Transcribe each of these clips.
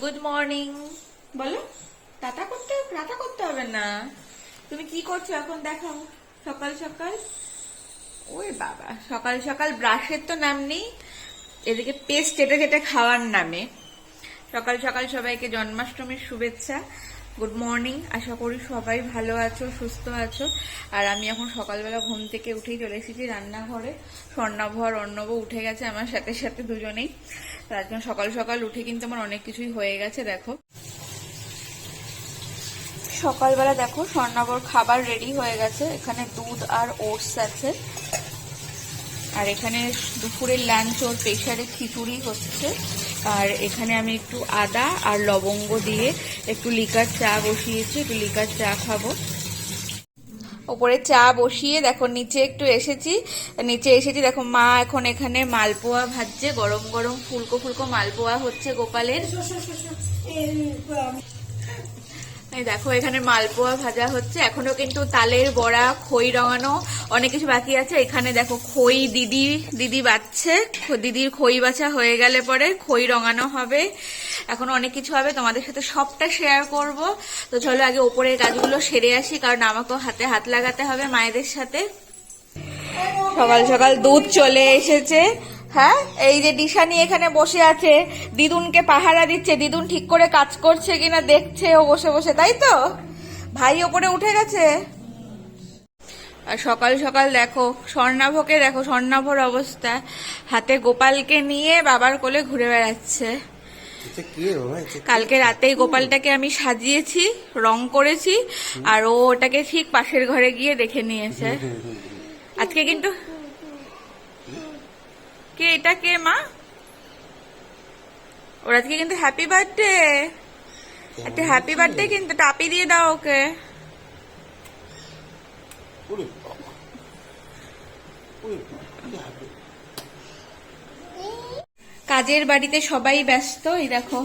Good morning বলো, tata করতে tata করতে হবে না। তুমি কি করছ এখন দেখাও সকাল সকাল? ওই বাবা, সকাল সকাল ব্রাশের তো নাম নেই, এদিকে পেস্ট চেটে চেটে খাওয়ার নামে। সকাল সকাল সবাইকে জন্মাষ্টমীর শুভেচ্ছা। গুড মর্নিং আশা করি সবাই ভালো আছো, সুস্থ আছো। আর আমি এখন সকালবেলা ঘুম থেকে উঠেই চলে এসেছি রান্নাঘরে। স্বর্ণাভ আর অর্ণব উঠে গেছে আমার সাথে সাথে দুজনেই। তার জন্য সকাল সকাল উঠে কিন্তু আমার অনেক কিছুই হয়ে গেছে, দেখো। সকালবেলা দেখো স্বর্ণাবর খাবার রেডি হয়ে গেছে। এখানে দুধ আর ওটস আছে। আর এখানে দুপুরের লাঞ্চ ওর প্রেশারে খিচুড়ি হচ্ছে। আর এখানে আমি একটু আদা আর লবঙ্গ দিয়ে একটু লিকার চা বসিয়েছি, একটু লিকার চা খাব। ওপরে চা বসিয়ে দেখো, নিচে একটু এসেছি। নিচে এসেছি, দেখো মা এখন এখানে মালপোয়া ভাজছে, গরম গরম ফুলকো ফুলকো মালপোয়া হচ্ছে গোপালের। এই দেখো, এখানে মালপোয়া ভাজা হচ্ছে। এখনও কিন্তু তালের বড়া, খই রঙানো অনেক কিছু বাকি আছে। এখানে দেখো, খই দিদি দিদি বাচ্ছে। দিদির খই বাছা হয়ে গেলে পরে খই রঙানো হবে। এখন অনেক কিছু হবে, তোমাদের সাথে সবটা শেয়ার করব। তো চলো, আগে ওপরের কাজগুলো সেরে আসি, কারণ আমাকেও হাতে হাত লাগাতে হবে মায়েদের সাথে। সকাল সকাল দুধ চলে এসেছে। হ্যাঁ? এই যে দিশানি এখানে বসে আছে দিদুনকে পাহারা দিচ্ছে দিদুন ঠিক করে কাজ করছে কিনা দেখছে ও বসে বসে তাই তো? ভাই ওপরে উঠে গেছে। আর সকাল সকাল দেখো স্বর্ণাভকে দেখো স্বর্ণাভর অবস্থা। হাতে গোপালকে নিয়ে বাবার কোলে ঘুরে বেড়াচ্ছে। কালকে রাতেই গোপালটাকে আমি সাজিয়েছি রং করেছি আর ও ওটাকে ঠিক পাশের ঘরে গিয়ে দেখে নিয়েছে। আজকে কিন্তু কে এটা কে মা? ওর আজকে কিন্তু হ্যাপি বার্থডে একটা হ্যাপি বার্থডে কিন্তু টাপি দিয়ে দাও ওকে? কাজের বাড়িতে সবাই ব্যস্ত এই দেখো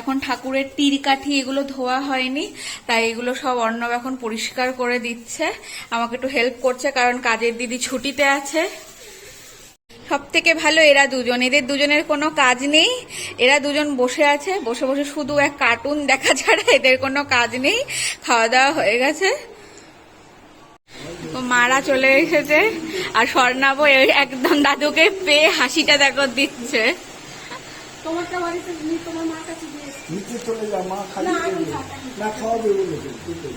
এখন ঠাকুরের তীর কাঠি এগুলো ধোয়া হয়নি তাই এগুলো সব অর্ণব এখন পরিষ্কার করে দিচ্ছে। আমাকে একটু হেল্প করছে কারণ কাজের দিদি ছুটিতে আছে। সব থেকে ভালো এরা দুজন। এদের দুজনের কোনো কাজ নেই। এরা দুজন বসে আছে। বসে বসে শুধু এক কার্টুন দেখা ছাড়া এদের কোনো কাজ নেই। খাওয়া দাওয়া হয়ে গেছে। তো মারা চলে এসেছে। আর স্বর্ণাব একদম দাদুকে পেয়ে হাসিটা দেখো দিচ্ছে। তোমারটা বাড়িতে তোমার মার কাছে নিচে চলে যা মা খালি না, আমি করবে। খাব না। না খাওয়াবে বলে তো, দুটো।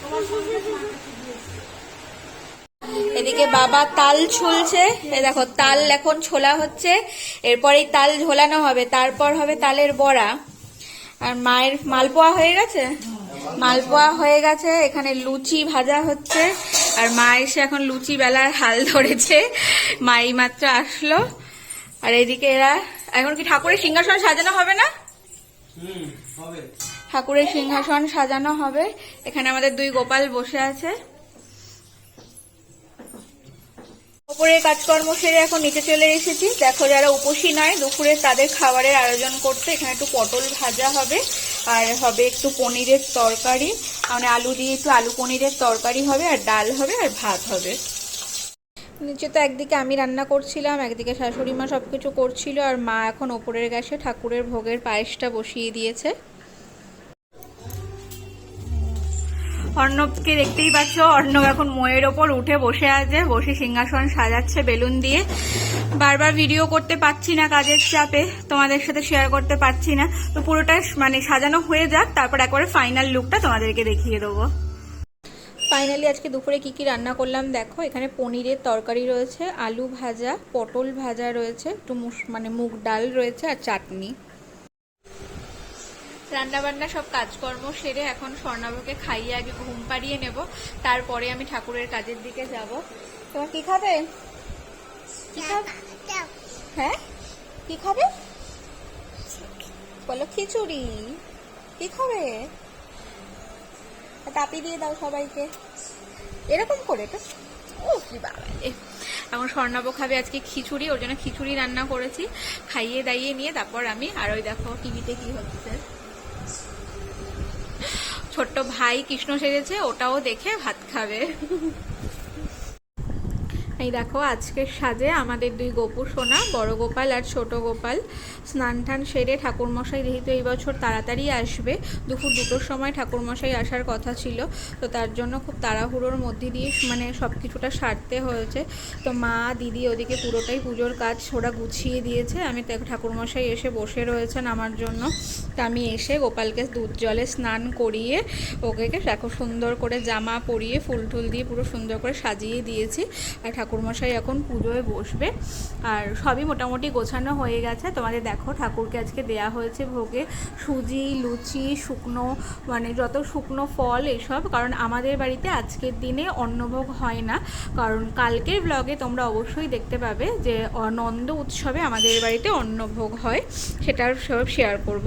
তোমার সঙ্গে মার কাছে দিয়ে এসো। এদিকে বাবা তাল ছুলছে। এই দেখো তাল এখন ছোলা হচ্ছে। এরপর তাল ঝোলানো হবে তারপর হবে তালের বড়া। আর মায়ের মালপোয়া হয়ে গেছে? মালপোয়া হয়ে গেছে এখানে লুচি ভাজা হচ্ছে। আর মা এসে এখন লুচি বেলার হাল ধরেছে। মা এই মাত্র আসলো। আর এদিকে এরা এখন কি ঠাকুরের সিংহাসন সাজানো হবে না? ঠাকুরের সিংহাসন সাজানো হবে। এখানে আমাদের দুই গোপাল বসে আছে। উপরের কাজকর্ম সেরে এখন নিচে চলে এসেছি। দেখো যারা উপসী নয়, দুপুরে তাদের খাবারের আয়োজন করতে এখানে একটু পটল ভাজা হবে, আর হবে একটু পনিরের তরকারি। মানে আলু দিয়ে একটু আলু পনিরের তরকারি হবে, আর ডাল হবে, আর ভাত হবে। নিচে তো একদিকে আমি রান্না করছিলাম, একদিকে শাশুড়ি মা সব কিছু করছিল, আর মা এখন ওপরের গ্যাসে ঠাকুরের ভোগের পায়েসটা বসিয়ে দিয়েছে। অর্ণবকে দেখতেই পাচ্ছ, অর্ণব এখন ময়ের ওপর উঠে বসে আছে, বসে সিংহাসন সাজাচ্ছে বেলুন দিয়ে। বারবার ভিডিও করতে পারছি না কাজের চাপে, তোমাদের সাথে শেয়ার করতে পারছি না। তো পুরোটা মানে সাজানো হয়ে যাক, তারপর একবারে ফাইনাল লুকটা তোমাদেরকে দেখিয়ে দেবো। ফাইনালি আজকে দুপুরে কি কি রান্না করলাম দেখো, এখানে পনিরের তরকারি রয়েছে, আলু ভাজা, পটল ভাজা রয়েছে, একটু মানে মুগ ডাল রয়েছে আর চাটনি। রান্না বান্না সব কাজকর্ম সেরে এখন স্বর্ণাবকে খাইয়ে আগে ঘুম পাড়িয়ে নেব। তারপরে আমি ঠাকুরের কাজের দিকে যাব। তোমার কি খাবে? কি খাবে? হ্যাঁ? কি খাবে? বলো খিচুড়ি। কি খাবে? তাপি দিয়ে দাও সবাইকে। এরকম করে তো? ও। এখন স্বর্ণাব খাবে আজকে খিচুড়ি, ওর জন্য খিচুড়ি রান্না করেছি। খাইয়ে দাইয়ে নিয়ে তারপর আমি, আর ওই দেখো টিভিতে কি হচ্ছে। ছোট্ট ভাই কৃষ্ণ সেজেছে ওটাও দেখে ভাত খাবে। এই দেখো আজকের সাজে আমাদের দুই গোপু সোনা, বড় গোপাল আর ছোট গোপাল। স্নান টান সেরে ঠাকুরমশাই যেহেতু এই বছর তাড়াতাড়ি আসবে, দুপুর দুটোর সময় ঠাকুরমশাই আসার কথা ছিল, তো তার জন্য খুব তাড়াহুড়োর মধ্যে দিয়ে মানে সব কিছুটা সারতে হয়েছে। তো মা, দিদি ওদিকে পুরোটাই পুজোর কাজ ওরা গুছিয়ে দিয়েছে। আমি ঠাকুরমশাই এসে বসে রয়েছেন আমার জন্য। তো আমি এসে গোপালকে দুধ জলে স্নান করিয়ে ওকে দেখো সুন্দর করে জামা পরিয়ে ফুল টুল দিয়ে পুরো সুন্দর করে সাজিয়ে দিয়েছি। আর ঠাকুরমশাই এখন পুজোয় বসবে। আর সবই মোটামুটি গোছানো হয়ে গেছে। তোমাদের দেখো ঠাকুরকে আজকে দেয়া হয়েছে ভোগে সুজি, লুচি, শুকনো মানে যত শুকনো ফল এসব। কারণ আমাদের বাড়িতে আজকের দিনে অন্নভোগ হয় না। কারণ কালকের ব্লগে তোমরা অবশ্যই দেখতে পাবে যে নন্দ উৎসবে আমাদের বাড়িতে অন্নভোগ হয়। সেটার সব শেয়ার করব।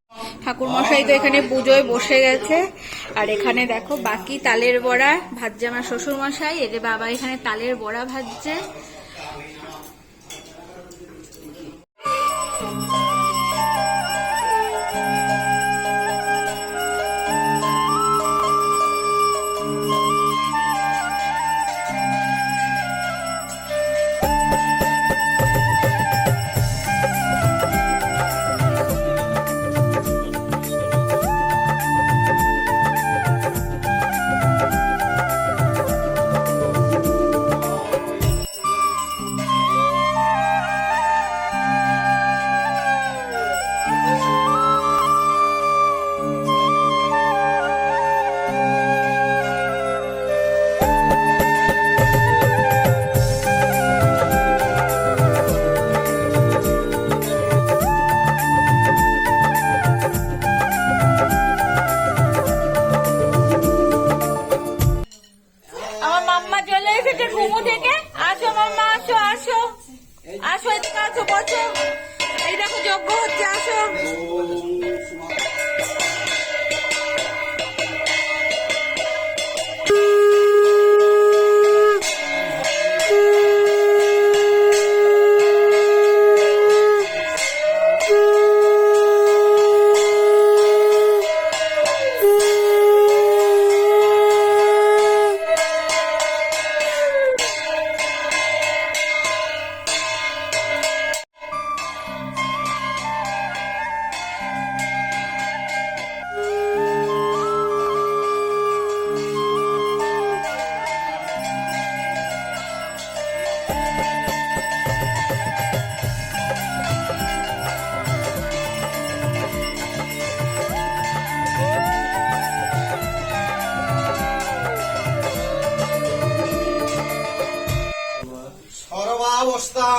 ঠাকুরমশাই তো এখানে পুজোয় বসে গেছে। আর এখানে দেখো বাকি তালের বড়া ভাজছে আমার শ্বশুর মশাই এই বাবা এখানে তালের বড়া ভাজছে।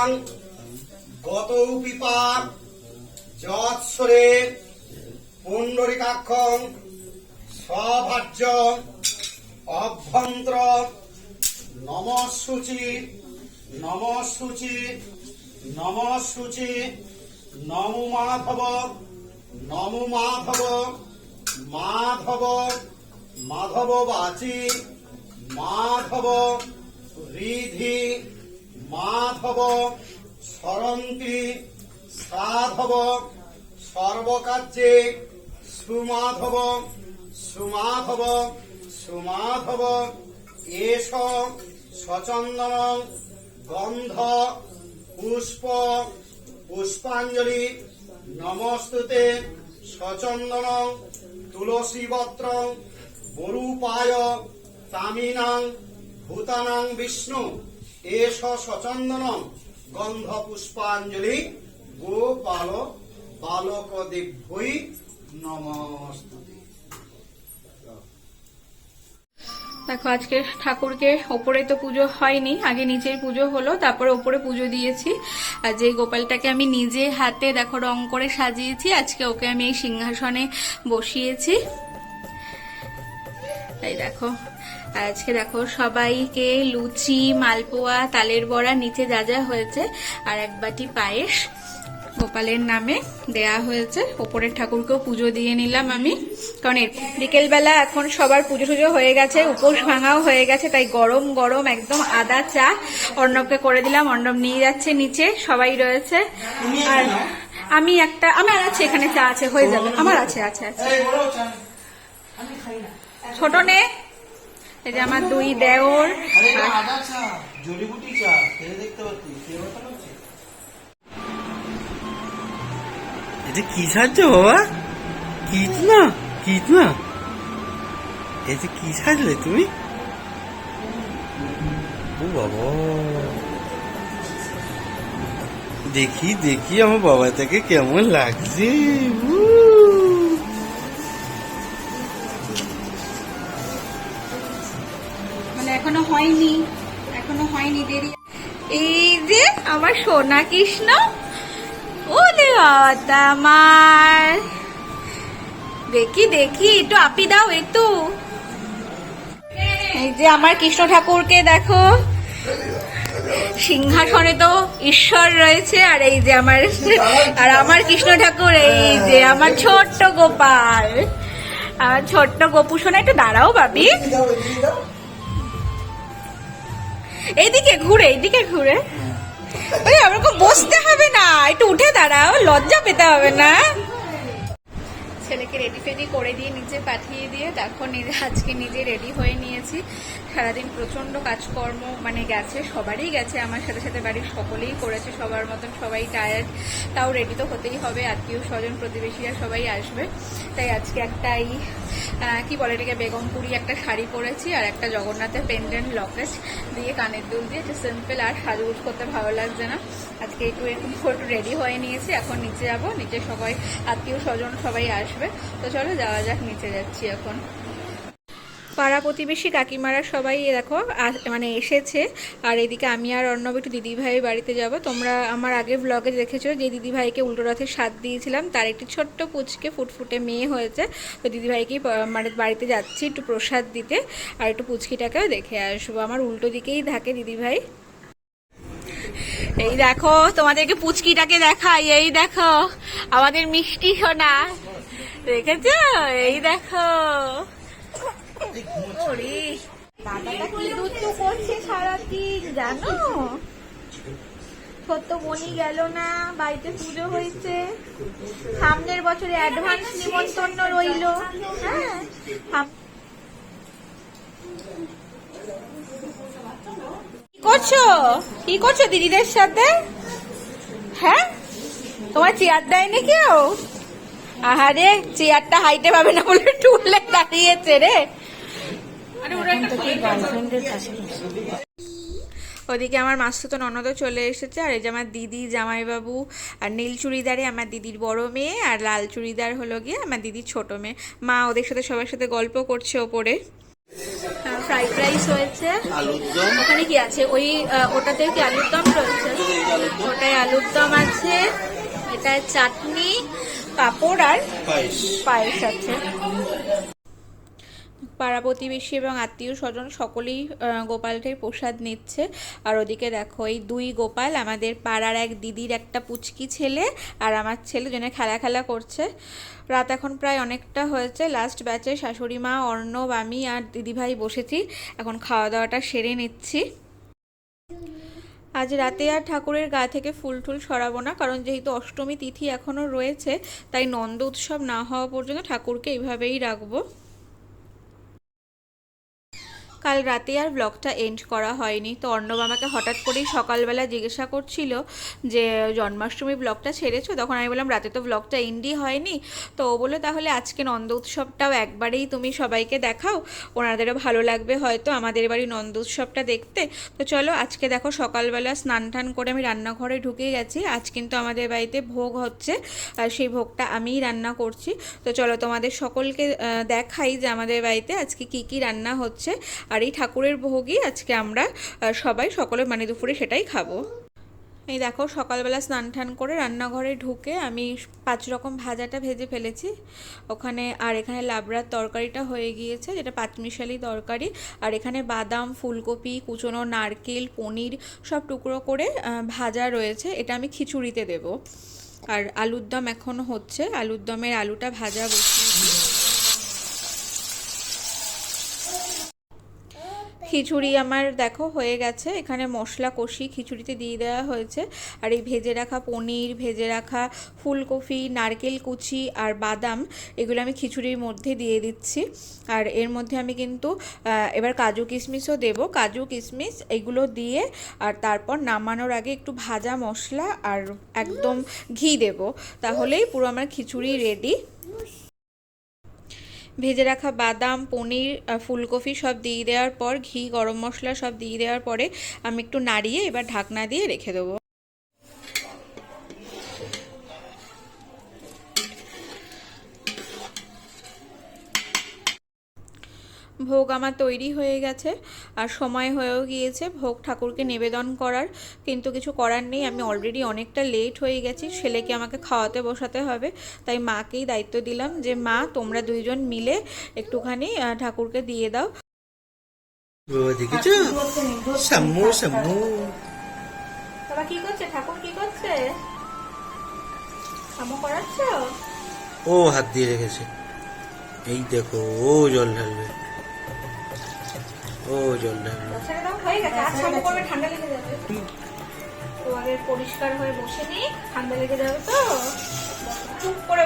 সর্বাবস্থান গত পিপা যৎসরে পুণ্ডরিকাক্ষং সভাজ্য অভ্যন্ত্র নমসূচি নমসূচি নমসূচি নমো মাধব নমো মাধব মাধব মাধব বাচি মাধব রিধি মাধব সরন্তি সাধব, সর্বকার্যে সুমাধব সুমাধব সুমাধব, এষ সচন্দন, গন্ধ, পুষ্প, পুষ্পাঞ্জলি, নমস্তুতে সচন্দন তুলসীপত্র বরূপায় তামিনাং, ভূতানাং বিষ্ণু। এষ সচন্দনম গন্ধ পুষ্পাঞ্জলি গোপাল বালক দিভ্যই নমস্তুতে। দেখো, আজকে ঠাকুরকে ওপরে তো পুজো হয়নি, আগে নিচের পুজো হলো, তারপরে ওপরে পুজো দিয়েছি। আর যে গোপালটাকে আমি নিজে হাতে, দেখো, রং করে সাজিয়েছি, আজকে ওকে আমি এই সিংহাসনে বসিয়েছি। এই দেখো আর আজকে দেখো সবাইকে লুচি মালপোয়া তালের বড়া নিচে যা যা হয়েছে আর এক বাটি পায়েস গোপালের নামে দেয়া হয়েছে। ওপরের ঠাকুরকেও পুজো দিয়ে নিলাম আমি। কারণ বিকেলবেলা এখন সবার পুজো টুজো হয়ে গেছে উপোস ভাঙাও হয়ে গেছে তাই গরম গরম একদম আদা চা অর্ণবকে করে দিলাম। অর্ণব নিয়ে যাচ্ছে নিচে সবাই রয়েছে। আর আমি একটা আমার আছে এখানে চা আছে হয়ে যাবে। আমার আছে আছে আছে। ছোট নে। এই যে আমার দুই দেওর। এটা জড়িবুটি চা খেয়ে দেখতে পাচ্ছি এটা কি সাহায্য বাবা? কিট না কিট না। এটা কি সাজলে তুমি? ও বাবা। দেখি দেখি আমার বাবাটাকে কেমন লাগছে। হয়নি, এখনও হয়নি দেরি। এই যে আমার সোনা কৃষ্ণ ও আমার। দেখি দেখি, একটু আপি দাও, একটু। এই যে আমার কৃষ্ণ ঠাকুরকে দেখো, সিংহাসনে তো ঈশ্বর রয়েছে, আর এই যে আমার, আর আমার কৃষ্ণ ঠাকুর, এই যে আমার ছোট্ট গোপাল। আমার ছোট্ট গোপু সোনা, একটু দাঁড়াও বাবি এইদিকে ঘুরে এইদিকে ঘুরে। ওই ওরকম বসতে হবে না একটু উঠে দাঁড়াও লজ্জা পেতে হবে না। ছেলেকে রেডি ফেডি করে দিয়ে নিচে পাঠিয়ে দিয়ে দেখো নিজে আজকে নিজে রেডি হয়ে নিয়েছি। সারাদিন প্রচণ্ড কাজকর্ম মানে গেছে সবারই গেছে আমার সাথে সাথে বাড়ির সকলেই করেছে সবার মতন সবাই টায়ার্ড তাও রেডি তো হতেই হবে আত্মীয় স্বজন প্রতিবেশীরা সবাই আসবে। তাই আজকে একটা এই আহ, কি বলে এটাকে বেগমপুরি একটা শাড়ি পরেছি আর একটা জগন্নাথের পেন্ডেন্ট লকেট দিয়ে কানের দুল দিয়ে। একটু সিম্পল আর সাজগুজ করতে ভালো লাগছে না। আজকে একটু এরকম একটু রেডি হয়ে নিয়েছি, এখন নিচে যাব। নিচে সবাই, আত্মীয় স্বজন সবাই আসবে। তো চলো যাওয়া যাক, নিচে যাচ্ছি এখন। পাড়া প্রতিবেশী কাকিমারা সবাই দেখো মানে এসেছে। আর এদিকে আমি আর অর্ণব একটু দিদিভাইয়ের বাড়িতে যাব। তোমরা আমার আগের ব্লগে দেখেছ যে দিদিভাইকে উল্টো রথের স্বাদ দিয়েছিলাম। তার একটি ছোট্ট পুচকে ফুটফুটে মেয়ে হয়েছে। তো দিদিভাইকেই মানে বাড়িতে যাচ্ছি একটু প্রসাদ দিতে। আর একটু পুচকিটাকেও দেখে আসব। আমার উল্টো দিকেই থাকে দিদিভাই। এই দেখো, তোমাদেরকে পুচকিটাকে দেখাই। এই দেখো, আমাদের মিষ্টি সোনা। দেখেছ? এই দেখো। ওরে মনি সামনের বছরে অ্যাডভান্স নিমন্ত্রণ রইল। হ্যাঁ করছ? কি করছ দিদিদের সাথে? হ্যাঁ? তোমার চেয়ার দেয়নি কেউ? আহারে, চেয়ারটা হাইটে পাবে না বলে টুলে দাঁড়িয়েছে রে। ওদিকে আমার মাস্তুতো ননদও চলে এসেছে আর এই যে আমার দিদি জামাইবাবু আর নীল চুড়িদারে আমার দিদির বড় মেয়ে আর লাল চুড়িদার হলো গিয়ে আমার দিদির ছোট মেয়ে। মা ওদের সাথে সবার সাথে গল্প করছে ওপরে। ফ্রাইড রাইস হয়েছে। ওখানে কি আছে? ওই আহ, ওটাতে কি আলুর দম রয়েছে? ওটায় আলুর দম আছে এটায় চাটনি পাঁপড় আর পায়েস। পায়েস আছে। পাড়া প্রতিবেশী এবং আত্মীয় স্বজন সকলেই গোপালটির প্রসাদ নিচ্ছে। আর ওদিকে দেখো, এই দুই গোপাল আমাদের পাড়ার এক দিদির একটা পুচকি ছেলে আর আমার ছেলে জন্য খেলা খেলা করছে। রাত এখন প্রায় অনেকটা হয়েছে। লাস্ট ব্যাচে শাশুড়ি মা, অর্ণব, আমি আর দিদিভাই বসেছি। এখন খাওয়া দাওয়াটা সেরে নিচ্ছি। আজ রাতে আর ঠাকুরের গা থেকে ফুল টুল সরাবো না, কারণ যেহেতু অষ্টমী তিথি এখনও রয়েছে, তাই নন্দ উৎসব না হওয়া পর্যন্ত ঠাকুরকে এইভাবেই রাখব। কাল রাতে আর ব্লগটা এন্ড করা হয়নি। তো অর্ণব আমাকে হঠাৎ করেই সকালবেলা জিজ্ঞাসা করছিল যে, জন্মাষ্টমী ব্লগটা ছেড়েছো? তখন আমি বললাম, রাতে তো ব্লগটা এন্ডই হয়নি। তো ও বলল, তাহলে আজকে নন্দ উৎসবটাও একবারেই তুমি সবাইকে দেখাও। ওনাদেরও ভালো লাগবে হয়তো আমাদের বাড়ি নন্দ উৎসবটা দেখতে। তো চলো, আজকে দেখো সকালবেলা স্নান টান করে আমি রান্নাঘরে ঢুকে গেছি। আজ কিন্তু আমাদের বাড়িতে ভোগ হচ্ছে, আর সেই ভোগটা আমিই রান্না করছি। তো চলো তোমাদের সকলকে দেখাই যে আমাদের বাড়িতে আজকে কি কি রান্না হচ্ছে। আর এই ঠাকুরের ভোগই আজকে আমরা সবাই সকলে মানে দুপুরে সেটাই খাব। এই দেখো, সকালবেলা স্নান টান করে রান্নাঘরে ঢুকে আমি পাঁচ রকম ভাজাটা ভেজে ফেলেছি। ওখানে, আর এখানে লাবড়ার তরকারিটা হয়ে গিয়েছে, যেটা পাঁচমিশালি তরকারি। আর এখানে বাদাম, ফুলকপি, কুচনো নারকেল, পনির সব টুকরো করে ভাজা রয়েছে। এটা আমি খিচুড়িতে দেব। আর আলুর দম এখন হচ্ছে। আলুর দমের আলুটা ভাজা বসিয়েছি। খিচুড়ি আমার, দেখো, হয়ে গেছে। এখানে মশলা কষি খিচুড়িতে দিয়ে দেওয়া হয়েছে। আর এই ভেজে রাখা পনির, ভেজে রাখা ফুলকপি, নারকেল কুচি আর বাদাম, এগুলো আমি খিচুড়ির মধ্যে দিয়ে দিচ্ছি। আর এর মধ্যে আমি কিন্তু এবার কাজু কিশমিশও দেব। কাজু কিশমিশ এগুলো দিয়ে আর তারপর নামানোর আগে একটু ভাজা মশলা আর একদম ঘি দেব। তাহলেই পুরো আমার খিচুড়ি রেডি ভেজে রাখা বাদাম, পনির ফুলকপি সব দিয়ে দেওয়ার পর, ঘি, গরম মশলা সব দিয়ে দেওয়ার পরে আমি একটু নাড়িয়ে এবার ঢাকনা দিয়ে রেখে দেবো। ভোগ আমার তৈরি হয়ে গেছে আর সময় হয়েও গিয়েছে ভোগ ঠাকুরকে নিবেদন করার। কিন্তু কিছু করার নেই আমি অলরেডি অনেকটা লেট হয়ে গেছি ছেলেকে আমাকে খাওয়াতে বসাতে হবে। তাই মাকেই দায়িত্ব দিলাম যে মা তোমরা দুইজন মিলে একটুখানি ঠাকুরকে দিয়ে দাও। বাবা দেখেছ? সাম্মু সাম্মু বাবা কি করছে? ঠাকুর কি করছে? সামো করাচ্ছ ও হাত দিয়ে রেখেছে। এই দেখো ও জল ঢালবে। ও জল ঢালবে হয়ে গেছে আর করবে ঠান্ডা লেগে যাবে। তো আগে পরিষ্কার হয়ে বসে নি ঠান্ডা লেগে যাবে তো। চুপ করে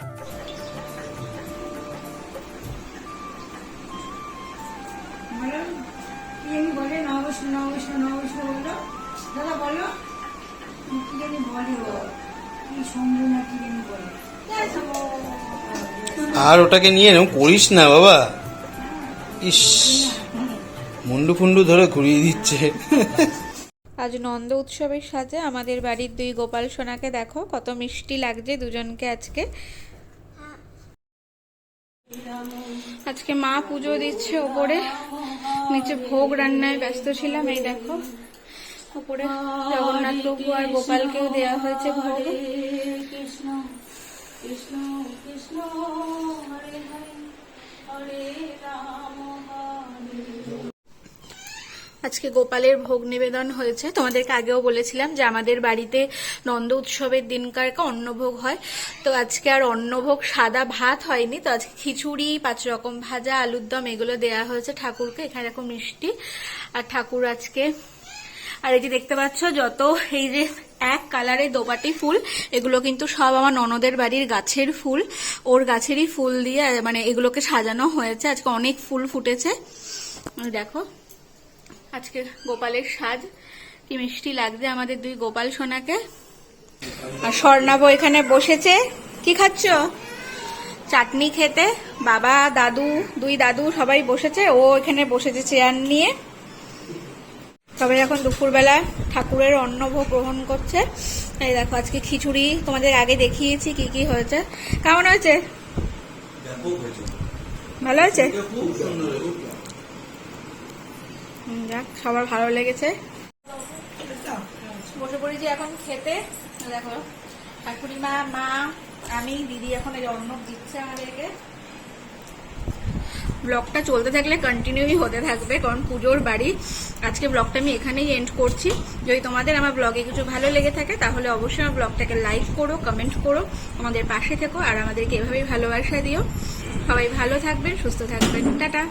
বলো বলে নববর্ষ নববর্ষ নববর্ষ বলল দাদা বলো কি জানি বলে কি সঙ্গে না কি জানি বলে। আর ওটাকে নিয়ে এরকম করিস না বাবা। ইস। মুন্ডু ফুন্ডু ধরে ঘুরিয়ে দিচ্ছে। আজ নন্দ উৎসবের সাজে আমাদের বাড়ির দুই গোপাল সোনাকে দেখো কত মিষ্টি লাগছে দুজনকে আজকে। আজকে মা পুজো দিচ্ছে ওপরে নিচে ভোগ রান্নায় ব্যস্ত ছিলাম এই দেখো। ওপরে জগন্নাথ প্রভু আর গোপালকেও দেওয়া হয়েছে ভোগ। কৃষ্ণ কৃষ্ণ কৃষ্ণ হরে হরে হরে রাম। হরে আজকে গোপালের ভোগ নিবেদন হয়েছে। তোমাদেরকে আগেও বলেছিলাম যে আমাদের বাড়িতে নন্দ উৎসবের দিনকারকে অন্নভোগ হয়। তো আজকে আর অন্নভোগ সাদা ভাত হয়নি। তো আজকে খিচুড়ি, পাঁচ রকম ভাজা, আলুর দম এগুলো দেয়া হয়েছে ঠাকুরকে। এখানে দেখো মিষ্টি। আর ঠাকুর আজকে, আর এই যে দেখতে পাচ্ছ, যত এই যে এক কালারের দোপাটি ফুল, এগুলো কিন্তু সব আমার ননদের বাড়ির গাছের ফুল। ওর গাছেরই ফুল দিয়ে মানে এগুলোকে সাজানো হয়েছে। আজকে অনেক ফুল ফুটেছে। দেখো। আজকে গোপালের সাজ কি মিষ্টি লাগছে আমাদের দুই গোপাল সোনাকে। আর স্বর্ণাব এখানে বসেছে। কি খাচ্ছ? চাটনি খেতে। বাবা দাদু দুই দাদু সবাই বসেছে। ও এখানে বসেছে চেয়ার নিয়ে। সবাই এখন দুপুরবেলা ঠাকুরের অন্নভোগ গ্রহণ করছে। এই দেখো আজকে খিচুড়ি। তোমাদের আগে দেখিয়েছি কি কি হয়েছে। কেমন হয়েছে? ভালো হয়েছে। যাক সবার ভালো লেগেছে। বসে পড়েছি এখন খেতে। দেখো শাশুড়ি মা মা আমি দিদি এখন এই অন্ন দিচ্ছে আমাদেরকে। ব্লগটা চলতে থাকলে কন্টিনিউই হতে থাকবে কারণ পুজোর বাড়ি। আজকে ব্লগটা আমি এখানেই এন্ড করছি। যদি তোমাদের আমার ব্লগে কিছু ভালো লেগে থাকে তাহলে অবশ্যই আমার ব্লগটাকে লাইক করো কমেন্ট করো আমাদের পাশে থেকো আর আমাদেরকে এভাবেই ভালোবাসা দিও। সবাই ভালো থাকবেন সুস্থ থাকবেন। টাটা!